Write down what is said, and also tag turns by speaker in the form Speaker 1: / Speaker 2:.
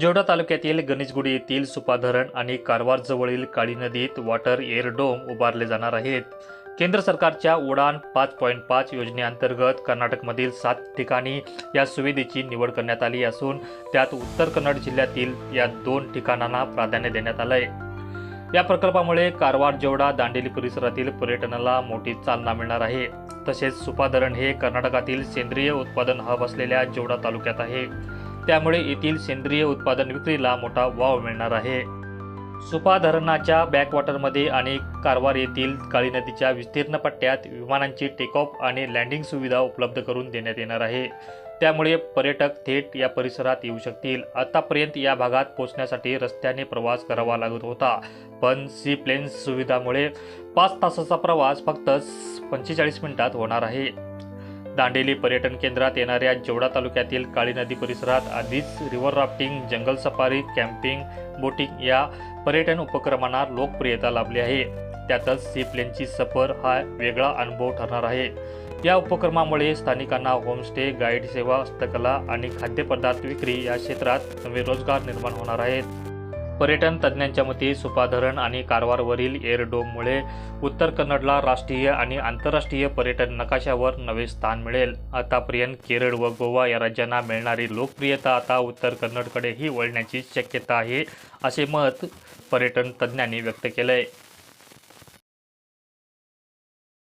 Speaker 1: जेवढा तालुक्यातील गणेशगुडी येथील सुपा धरण आणि कारवार जवळील काळी नदीत वॉटर एअर डोम उभारले जाणार आहेत. केंद्र सरकारच्या उडान पाच पॉईंट पाच योजनेअंतर्गत कर्नाटकमधील सात ठिकाणी या सुविधेची निवड करण्यात आली असून त्यात उत्तर कन्नड जिल्ह्यातील या दोन ठिकाणांना प्राधान्य देण्यात आलं आहे या प्रकल्पामुळे कारवार जेवढा दांडेली परिसरातील पर्यटनाला मोठी चालना मिळणार आहे. तसेच सुपा धरण हे कर्नाटकातील सेंद्रिय उत्पादन हब असलेल्या जेवढा तालुक्यात आहे. त्यामुळे येथील सेंद्रिय उत्पादन विक्रीला मोठा वाव मिळणार आहे. सुपा धरणाच्या बॅकवॉटरमध्ये आणि कारवार येथील काळी नदीच्या विस्तीर्ण पट्ट्यात विमानांची टेकऑफ आणि लँडिंग सुविधा उपलब्ध करून देण्यात येणार आहे. त्यामुळे पर्यटक थेट या परिसरात येऊ शकतील. आतापर्यंत या भागात पोहोचण्यासाठी रस्त्याने प्रवास करावा लागत होता. पण सी प्लेन सुविधामुळे पाच तासाचा प्रवास फक्त पंचेचाळीस मिनिटात होणार आहे. दांडेली पर्यटन केंद्रात येणाऱ्या जेवढा तालुक्यातील काळी नदी परिसरात आधीच river rafting jungle safari camping boating या पर्यटन उपक्रमांना लोकप्रियता लाभली आहे. त्यातच सी प्लेनची सफर हा वेगळा अनुभव ठरणार आहे. या उपक्रमामुळे स्थानिकांना होमस्टे गाईड सेवा हस्तकला आणि खाद्यपदार्थ विक्री या क्षेत्रात नवे रोजगार निर्माण होणार आहेत. पर्यटन तज्ज्ञांच्या मते सुपा धरण आणि कारवारवरील एअरडोममुळे उत्तर कन्नडला राष्ट्रीय आणि आंतरराष्ट्रीय पर्यटन नकाशावर नवे स्थान मिळेल. आतापर्यंत केरळ व गोवा या राज्यांना मिळणारी लोकप्रियता आता उत्तर कन्नडकडेही वळण्याची शक्यता आहे असे मत पर्यटन तज्ज्ञांनी व्यक्त केलं आहे